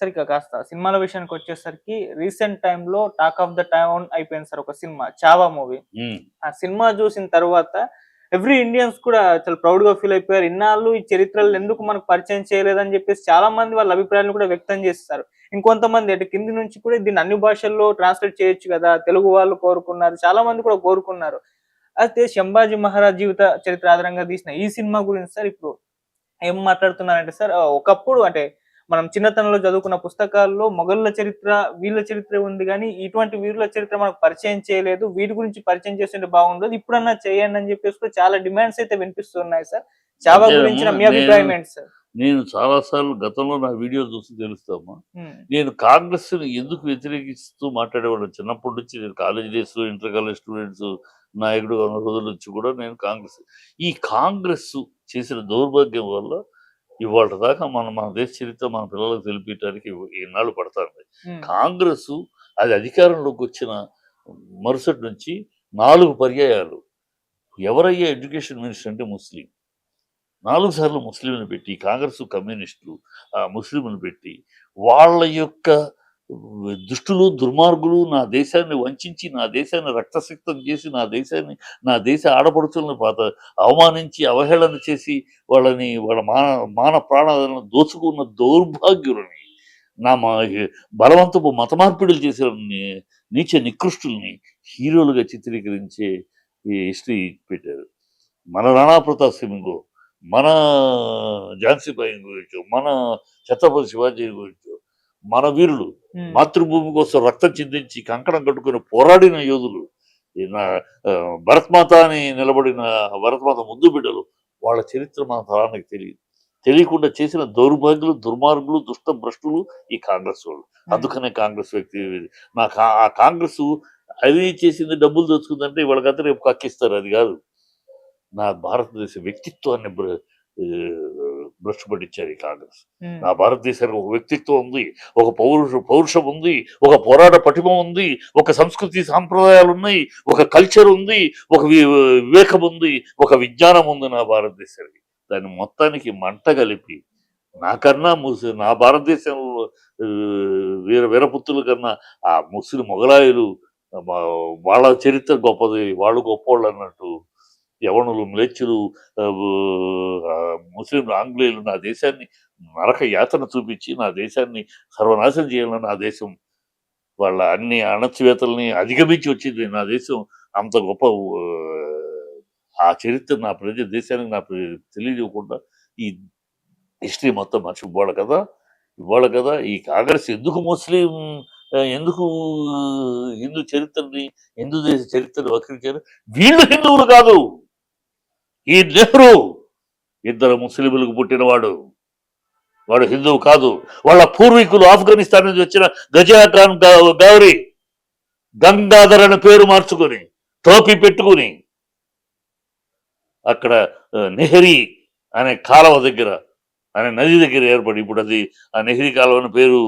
సరిగ్గా కాస్త సినిమాల విషయానికి వచ్చేసరికి రీసెంట్ టైంలో టాక్ ఆఫ్ ద టౌన్ అయిపోయింది సార్ ఒక సినిమా చావా మూవీ. ఆ సినిమా చూసిన తర్వాత ఎవ్రీ ఇండియన్స్ కూడా చాలా ప్రౌడ్గా ఫీల్ అయిపోయారు. ఇన్నాళ్ళు ఈ చరిత్రలు ఎందుకు మనకు పరిచయం చేయలేదని చెప్పేసి చాలా మంది వాళ్ళ అభిప్రాయాలను కూడా వ్యక్తం చేస్తారు. ఇంకొంతమంది అటు కింది నుంచి కూడా దీన్ని అన్ని భాషల్లో ట్రాన్స్లేట్ చేయొచ్చు కదా తెలుగు వాళ్ళు కోరుకున్నారు చాలా మంది కూడా కోరుకున్నారు. అయితే శంభాజీ మహారాజ్ జీవిత చరిత్ర ఆధారంగా తీసిన ఈ సినిమా గురించి సార్ ఇప్పుడు ఏం మాట్లాడుతున్నారంటే సార్ ఒకప్పుడు అంటే మనం చిన్నతనంలో చదువుకున్న పుస్తకాల్లో మొఘళ్ళ చరిత్ర వీళ్ళ చరిత్ర ఉంది కానీ ఇటువంటి వీరుల చరిత్ర మనకు పరిచయం చేయలేదు. వీటి గురించి పరిచయం చేస్తుంటే బాగుండదు. ఇప్పుడన్నా చేయండి అని చెప్పేసి కూడా చాలా డిమాండ్స్ అయితే వినిపిస్తున్నాయి సార్. చావా అంటే గురించిన మీ అభిప్రాయం ఏంటి సార్? నేను చాలాసార్లు గతంలో నా వీడియో చూసి తెలుస్తామా? నేను కాంగ్రెస్ ఎందుకు వ్యతిరేకిస్తూ మాట్లాడేవాడు చిన్నప్పటి నుంచి నేను college days inter college students నాయకుడు ఉన్న రోజుల నుంచి కూడా నేను కాంగ్రెస్. ఈ కాంగ్రెస్ చేసిన దౌర్భాగ్యం వల్ల ఇవాళ దాకా మన మన దేశ చరిత్ర మన పిల్లలకు తెలిపించడానికి ఈనాళ్ళు పడుతుంది. ఉమ్, కాంగ్రెస్ అది అధికారంలోకి వచ్చిన మరుసటి నుంచి నాలుగు పర్యాయాలు. ఎవరయ్యా ఎడ్యుకేషన్ మినిస్టర్ అంటే ముస్లిం. నాలుగు సార్లు ముస్లింని పెట్టి కాంగ్రెస్ కమ్యూనిస్టులు ఆ ముస్లింలను పెట్టి వాళ్ళ యొక్క దుష్టులు దుర్మార్గులు నా దేశాన్ని వంచి నా దేశాన్ని రక్తసిక్తం చేసి నా దేశాన్ని నా దేశ ఆడపడుచులను పాత అవమానించి అవహేళన చేసి వాళ్ళని వాళ్ళ మాన మాన ప్రాణాలను దోచుకున్న దౌర్భాగ్యులని నా మా బలవంతపు మత మార్పిడులు చేసిన నీచ నికృష్టుల్ని హీరోలుగా చిత్రీకరించే ఈ హిస్టరీ పెట్టారు. మన రాణా ప్రతాప్ సింగ్ మన ఝాన్సీ బాయి గురించి మన ఛత్రపతి శివాజీ గురించి మన వీరులు మాతృభూమి కోసం రక్తం చిందించి కంకణం కట్టుకుని పోరాడిన యోధులు భరత్మాత అని నిలబడిన భరత్మాత ముద్దు బిడ్డలు వాళ్ళ చరిత్ర మన తరానికి తెలియదు. తెలియకుండా చేసిన దౌర్భాగ్యులు దుర్మార్గులు దుష్ట భ్రష్టులు ఈ కాంగ్రెస్ వాళ్ళు. అందుకనే కాంగ్రెస్ వ్యక్తి నా ఆ కాంగ్రెస్ అది చేసింది డబ్బులు దోచుకుందంటే వాళ్ళకంతా రేపు కక్కిస్తారు అది కాదు. నా భారతదేశ వ్యక్తిత్వాన్ని పట్టించారు ఈ కాంగ్రెస్. నా భారతదేశానికి ఒక వ్యక్తిత్వం ఉంది ఒక పౌరుష పౌరుషం ఉంది ఒక పోరాట పటిమ ఉంది ఒక సంస్కృతి సాంప్రదాయాలు ఉన్నాయి ఒక కల్చర్ ఉంది ఒక వివేకం ఉంది ఒక విజ్ఞానం ఉంది నా భారతదేశానికి. దాన్ని మొత్తానికి మంట కలిపి నాకన్నా ముస్ నా భారతదేశంలో వీర వీరపుత్రుల కన్నా ఆ ముస్లిం మొగలాయులు వాళ్ళ చరిత్ర గొప్పది వాళ్ళు గొప్పోళ్ళు అన్నట్టు యవనులు మ్లేచ్చులు ముస్లింలు ఆంగ్లేయులు నా దేశాన్ని నరక యాతన చూపించి నా దేశాన్ని సర్వనాశనం చేయాలని నా దేశం వాళ్ళ అన్ని అణచివేతల్ని అధిగమించి వచ్చింది నా దేశం. అంత గొప్ప ఆ, చరిత్ర నా ప్రజ దేశానికి నా తెలియజేయకుండా ఈ హిస్టరీ మొత్తం మర్చిపోవాలి కదా. ఇవాళ కదా. ఈ కాంగ్రెస్ ఎందుకు ముస్లిం ఎందుకు హిందూ చరిత్రని హిందూ దేశ చరిత్రని వక్రించారు? వీళ్ళు హిందువులు కాదు. ఈ నెహ్రూ ఇద్దరు ముస్లింలకు పుట్టినవాడు. వాడు హిందువు కాదు. వాళ్ళ పూర్వీకులు ఆఫ్ఘనిస్తాన్ నుంచి వచ్చిన గజా ఖాన్ గా- గౌరీ గంగాధర్ అనే పేరు మార్చుకొని టోపీ పెట్టుకుని అక్కడ నెహ్రీ అనే కాలువ దగ్గర అనే నది దగ్గర ఏర్పడి ఇప్పుడు అది ఆ నెహ్రీ కాలువ అనే పేరు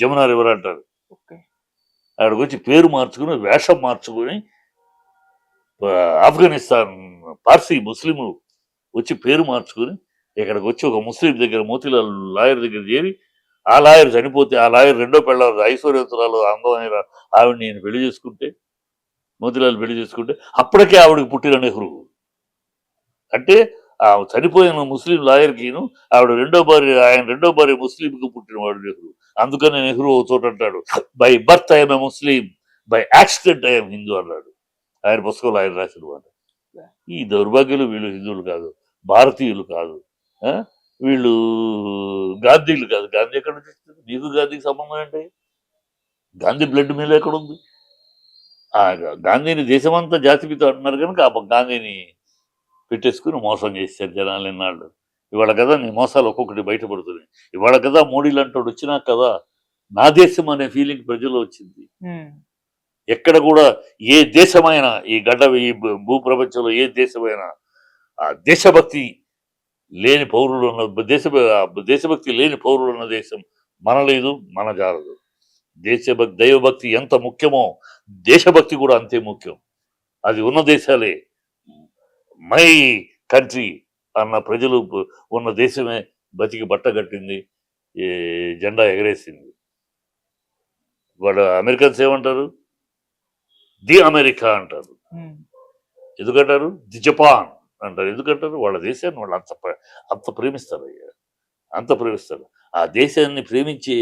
జమునా రివర్ అంటారు. ఓకే. అక్కడికి వచ్చి పేరు మార్చుకుని వేషం మార్చుకుని ఆఫ్ఘనిస్తాన్ పార్సీ ముస్లింలు వచ్చి పేరు మార్చుకుని ఇక్కడికి వచ్చి ఒక ముస్లిం దగ్గర మోతిలాల్ లాయర్ దగ్గర చేరి ఆ లాయర్ చనిపోతే ఆ లాయర్ రెండో పెళ్ళారు ఐశ్వర్యతురాలు అందమైన ఆవిడ నేను పెళ్ళి చేసుకుంటే మోతిలాల్ పెళ్ళి చేసుకుంటే అప్పటికే ఆవిడకి పుట్టిన నెహ్రూ. అంటే ఆ చనిపోయిన ముస్లిం లాయర్కిను ఆవిడ రెండో భార్య ఆయన రెండో భార్య ముస్లింకి పుట్టినవాడు నెహ్రూ. అందుకనే నెహ్రూ ఒక చోట అంటాడు by birth I'm Muslim by accident I'm Hindu అన్నాడు. ఆయన పుస్తకంలో ఆయన రాసిన మాట. ఈ దౌర్భాగ్యులు వీళ్ళు హిందువులు కాదు భారతీయులు కాదు? వీళ్ళు గాంధీలు కాదు. గాంధీ ఎక్కడ నుంచి? నీకు గాంధీకి సంబంధం ఏంటి? గాంధీ బ్లడ్ మీద ఎక్కడ ఉంది? ఆ గా- గాంధీని దేశమంతా జాతిపిత అంటున్నారు కనుక ఆ గాంధీని పెట్టేసుకుని మోసం చేశారు జనాలు ఎన్నాళ్ళు ఇవాళ కదా నీ మోసాలు ఒక్కొక్కటి బయటపడుతున్నాయి. ఇవాళ కదా మోడీ లాంటి వచ్చినా కదా నా దేశం అనే ఫీలింగ్ ప్రజల్లో వచ్చింది. ఎక్కడ కూడా ఏ దేశమైనా ఈ గడ్డ ఈ భూ- భూప్రపంచంలో ఏ దేశమైనా ఆ దేశభక్తి లేని పౌరులు ఉన్న దేశ దేశభక్తి లేని పౌరులు ఉన్న దేశం మన లేదు మన జాలదు దేశభక్తి దైవభక్తి ఎంత ముఖ్యమో దేశభక్తి కూడా అంతే ముఖ్యం. అది ఉన్న దేశాలే. మై కంట్రీ అన్న ప్రజలు ఉన్న దేశమే బతికి బట్టగట్టింది ఈ జెండా ఎగరేసింది. వాడు అమెరికన్స్ ఏమంటారు? ది అమెరికా అంటారు. ఎందుకంటారు? ది జపాన్ అంటారు. ఎందుకంటారు? వాళ్ళ దేశాన్ని వాళ్ళు అంత అంత ప్రేమిస్తారు అయ్యా. అంత ప్రేమిస్తారు. ఆ దేశాన్ని ప్రేమించే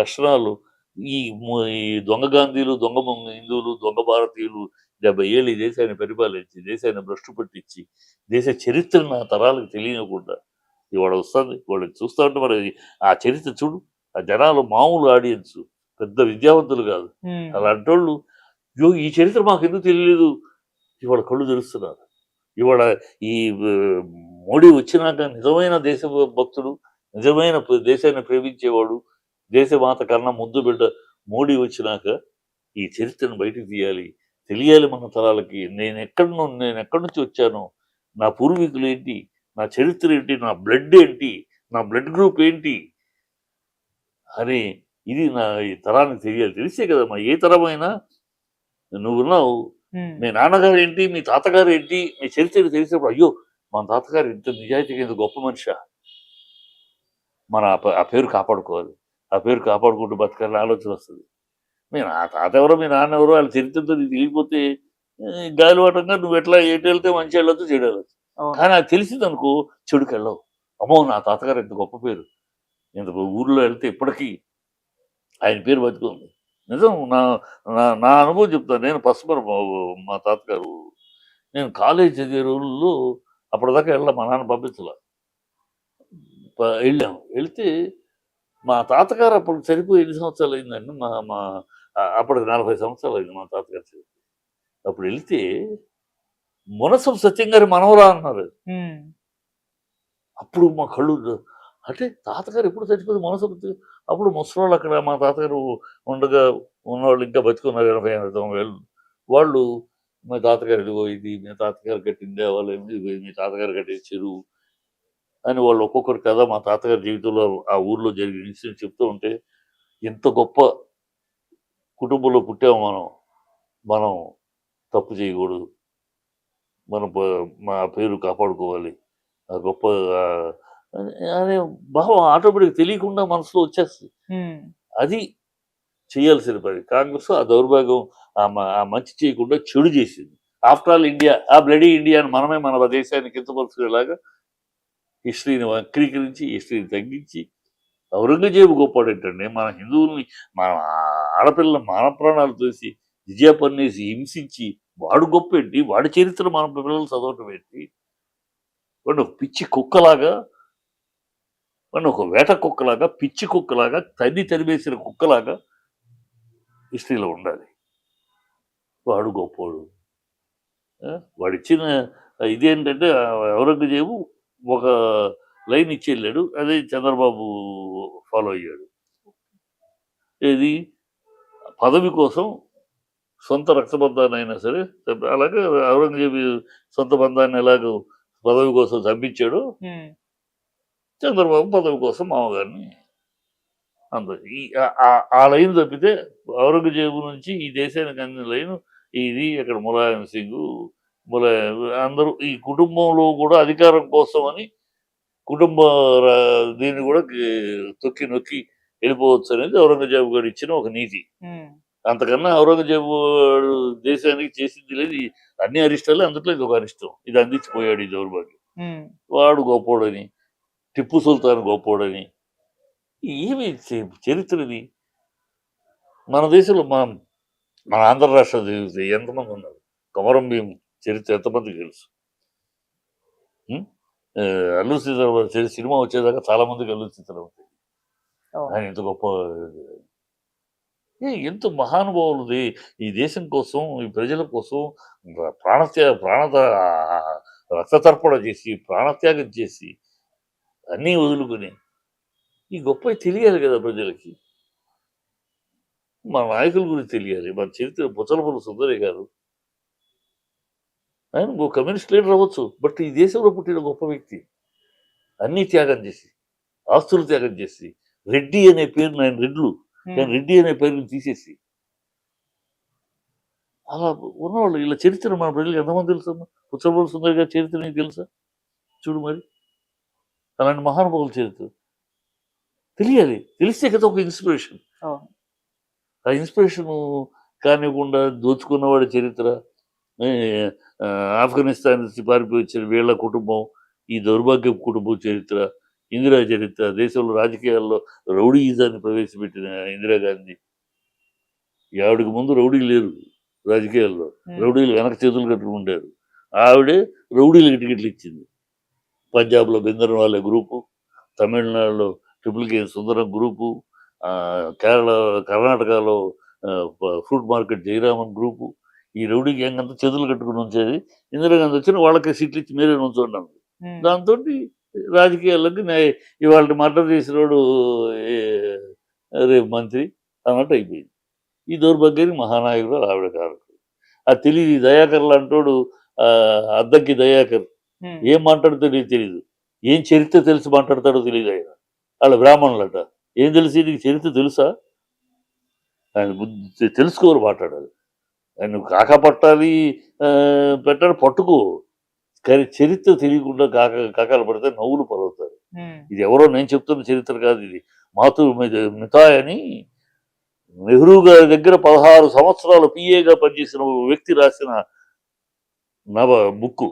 లక్షణాలు ఈ దొంగ గాంధీలు దొంగ హిందువులు దొంగ భారతీయులు డెబ్బై ఏళ్ళు ఈ దేశాన్ని పరిపాలించి దేశాన్ని భ్రష్టు పట్టించి దేశ చరిత్రను ఆ తరాలకు తెలియకుండా ఇవాళ వస్తుంది. వాళ్ళు చూస్తూ ఉంటే మరి ఆ చరిత్ర చూడు. ఆ జనాలు మామూలు ఆడియన్స్. పెద్ద విద్యావంతులు కాదు. అలాంటి వాళ్ళు యోగి ఈ చరిత్ర మాకు ఎందుకు తెలియలేదు? ఇవాళ కళ్ళు తెరుస్తున్నారు. ఇవాళ ఈ మోడీ వచ్చినాక నిజమైన దేశ భక్తుడు నిజమైన దేశాన్ని ప్రేమించేవాడు దేశమాత కన్నా ముద్దు బిడ్డ మోడీ వచ్చినాక ఈ చరిత్రను బయటికి తీయాలి తెలియాలి మన తరాలకి. నేను ఎక్కడి నుండి నేను ఎక్కడి నుంచి వచ్చాను నా పూర్వీకులు ఏంటి నా చరిత్ర ఏంటి నా బ్లడ్ ఏంటి నా బ్లడ్ గ్రూప్ ఏంటి అని ఇది నా ఈ తరానికి తెలియాలి. తెలిసే కదమ్మా ఏ తరమైనా నువ్వున్నావు. మీ నాన్నగారు ఏంటి మీ తాతగారు ఏంటి మీ చరిత్ర తెలిసినప్పుడు అయ్యో మన తాతగారు ఇంత నిజాయితీగా ఇంత గొప్ప మనిషా. మన ఆ పేరు కాపాడుకోవాలి. ఆ పేరు కాపాడుకుంటూ బతకాలని ఆలోచన వస్తుంది. మీ నా తాత ఎవరో మీ నాన్న ఎవరో వాళ్ళ చరిత్రతో నీకు తెలియకపోతే ఏ, గాలివాటంగా నువ్వు ఎట్లా ఎటు వెళ్తే మంచి వెళ్ళొచ్చు చెడు వెళ్ళొచ్చు. కానీ అది తెలిసింది అనుకో చెడుకు వెళ్ళవు. అమ్మో నా తాతగారు ఇంత గొప్ప పేరు. ఇంత ఊర్లో వెళ్తే ఇప్పటికీ ఆయన పేరు బతుకుంది నిజం నా నా నా అనుభవం చెప్తాను. నేను పసుమర మా తాతగారు నేను కాలేజ్ చదివే రోజుల్లో అప్పటిదాకా వెళ్ళా మా నాన్న పంపించలే. వెళ్ళాం. వెళ్తే మా తాతగారు అప్పుడు చనిపోయి ఎన్ని సంవత్సరాలు అయిందండి? మా మా అప్పటికి నలభై సంవత్సరాలు అయింది మా తాతగారు చనిపోయి. అప్పుడు వెళ్తే మునసం సత్యం గారి మనవరా అన్నారు. అప్పుడు మా కళ్ళు అంటే తాతగారు ఎప్పుడు చచ్చిపోతే మనసు అప్పుడు ముసలోళ్ళు అక్కడ మా తాతగారు ఉండగా ఉన్నవాళ్ళు ఇంకా బతుకున్నారు ఎనభై ఎనభై తొంభై వేలు. వాళ్ళు మా తాతగారు ఇదిగో ఇది మీ తాతగారు కట్టిన వాళ్ళు మీ తాతగారు కట్టే చెరువు అని వాళ్ళు ఒక్కొక్కరు కథ మా తాతగారి జీవితంలో ఆ ఊర్లో జరిగిన ఇన్సిడెంట్ చెప్తూ ఉంటే ఎంత గొప్ప కుటుంబంలో పుట్టాము మనం. మనం తప్పు చేయకూడదు. మన మా పేరు కాపాడుకోవాలి. ఆ గొప్ప అనే- భావం ఆటోమేటిక్ తెలియకుండా మనసులో వచ్చేస్తుంది. అది చేయాల్సిన పని. కాంగ్రెస్ ఆ దౌర్భాగ్యం ఆ మంచి చేయకుండా చెడు చేసింది. ఆఫ్టర్ ఆల్ ఇండియా ఆ బ్లడీ ఇండియా అని మనమే మన దేశాన్ని కించపరుచుకునేలాగా హిస్టరీని వక్రీకరించి హిస్టరీని తగ్గించి ఔరంగజేబు గొప్పడేంటండి మన హిందువుల్ని మన ఆడపిల్లల మాన ప్రాణాలు తోసి విజయ పన్నేసి హింసించి వాడు గొప్ప ఏంటి వాడి చరిత్ర మన పిల్లలు చదవటం ఏంటి వాడు పిచ్చి కుక్కలాగా వాడిని ఒక వేట కుక్కలాగా పిచ్చి కుక్కలాగా తన్ని తరిమేసిన కుక్కలాగా హిస్టరీలో ఉండాలి. వాడు గొప్పోడు. వాడు ఇచ్చిన ఇదేంటంటే ఔరంగజేబు ఒక లైన్ ఇచ్చి వెళ్ళాడు అదే చంద్రబాబు ఫాలో అయ్యాడు. ఏది? పదవి కోసం సొంత రక్తబంధాన్ని అయినా సరే అలాగే ఔరంగజేబు సొంత బంధాన్ని ఎలాగో పదవి కోసం చంపించాడో చంద్రబాబు పదవి కోసం మామగారిని అంత ఈ ఆ- లైన్ తప్పితే ఔరంగజేబు నుంచి ఈ దేశానికి అందిన లైన్ ఇది ఇక్కడ ములాయం సింగ్ ములాయం అందరూ ఈ కుటుంబంలో కూడా అధికారం కోసం అని కుటుంబ దీన్ని కూడా తొక్కి నొక్కి వెళ్ళిపోవచ్చు అనేది ఔరంగజేబు గారు ఇచ్చిన ఒక నీతి. అంతకన్నా ఔరంగజేబు వాడు దేశానికి చేసింది లేదు. అన్ని అరిష్టాలు అందులో ఇది ఒక అరిష్టం. ఇది అందించిపోయాడు ఈ దౌర్భాగ్యం. వాడు గొప్పోడని. టిప్పు సుల్తాన్ గొప్పోడని ఏమి చే- చరిత్ర ఇది మన దేశంలో మన మన ఆంధ్ర రాష్ట్రం చదివితే ఎంతమంది ఉన్నారు? కొమరం భీం చరిత్ర ఎంతమందికి తెలుసు? అల్లు సీతారామరాజు చరి- సినిమా వచ్చేదాకా చాలా మందికి అల్లు. అవును. ఆయన ఎంత గొప్ప ఎంత మహానుభావులది? ఈ దేశం కోసం ఈ ప్రజల కోసం ప్రాణత్యాగ ప్రాణ రక్తతర్పణ చేసి ప్రాణత్యాగం చేసి అన్నీ వదులుకుని. ఈ గొప్ప తెలియాలి కదా ప్రజలకి. మన నాయకుల గురించి తెలియాలి. మన చరిత్ర పుచ్చలపల్లి సుందరే గారు. ఆయన ఒక కమ్యూనిస్ట్ లీడర్ అవ్వచ్చు. బట్ ఈ దేశంలో పుట్టిన గొప్ప వ్యక్తి. అన్నీ త్యాగం చేసి ఆస్తులు త్యాగం చేసి రెడ్డి అనే పేరు ఆయన రెడ్లు. నేను రెడ్డి అనే పేరుని తీసేసి. అలా ఉన్నవాళ్ళు ఇలా చరిత్ర మన ప్రజలకు ఎంతమంది తెలుసమ్మా? పుచ్చలపల్లి సుందరి గారి చరిత్ర నీకు తెలుసా? చూడు మరి. అలాంటి మహానుభావుల చరిత్ర. తెలియాలి. తెలిస్తే కదా ఒక ఇన్స్పిరేషన్. ఆ ఇన్స్పిరేషన్ కానివ్వకుండా దోచుకున్నవాడి చరిత్ర ఆఫ్ఘనిస్తాన్ నుంచి పారిపోయి వచ్చిన వీళ్ళ కుటుంబం ఈ దౌర్భాగ్య కుటుంబం చరిత్ర ఇందిరా చరిత్ర దేశంలో రాజకీయాల్లో రౌడీయిజాన్ని ప్రవేశపెట్టిన ఇందిరాగాంధీ ఆవిడకి ముందు రౌడీ లేరు రాజకీయాల్లో. రౌడీలు వెనక చేతులు కట్టుకుని ఉండారు ఆవిడే రౌడీలకు టికెట్లు ఇచ్చింది. పంజాబ్లో బెందర్ వాళ్ళ గ్రూపు తమిళనాడులో triple K Sundaram group Kerala కర్ణాటకలో ఫ్రూట్ మార్కెట్ జయరామన్ గ్రూపు ఈ రౌడీ గ్యాంగ్ అంతా చేతులు కట్టుకుని ఉంచేది ఇందిరాగాంధీ వచ్చిన వాళ్ళకి సీట్లు ఇచ్చి మీరే ఉంచండి అన్నది. ఉమ్. దాంతో రాజకీయాల్లోకి ఇవాళ మర్డర్ చేసినోడు ఏ, రేపు మంత్రి అన్నట్టు అయిపోయింది ఈ దౌర్భాగ్యానికి మహానాయకుడు ఆవిడ కారకుడు ఆ తెలియదు దయాకర్ లాంటోడు అద్దంకి దయాకర్ ఏం ఏం నీకు తెలియదు ఏం చరిత్ర తెలిసి మాట్లాడతాడో తెలియదు ఆయన. వాళ్ళ బ్రాహ్మణులట. ఏం తెలిసి నీకు చరిత్ర తెలుసా? ఆయన బుద్ధి తెలుసుకోరు మాట్లాడాలి. ఆయన కాక పట్టాలి పెట్టాలి పట్టుకో. కానీ చరిత్ర తెలియకుండా కాక కాకాలు పడితే నవ్వులు పలువుతారు ఇది ఎవరో నేను చెప్తున్న చరిత్ర కాదు ఇది. మాతృ మితాయ్ అని నెహ్రూ గారి దగ్గర పదహారు సంవత్సరాలు పిఏగా పనిచేసిన వ్యక్తి రాసిన నవ బుక్కు.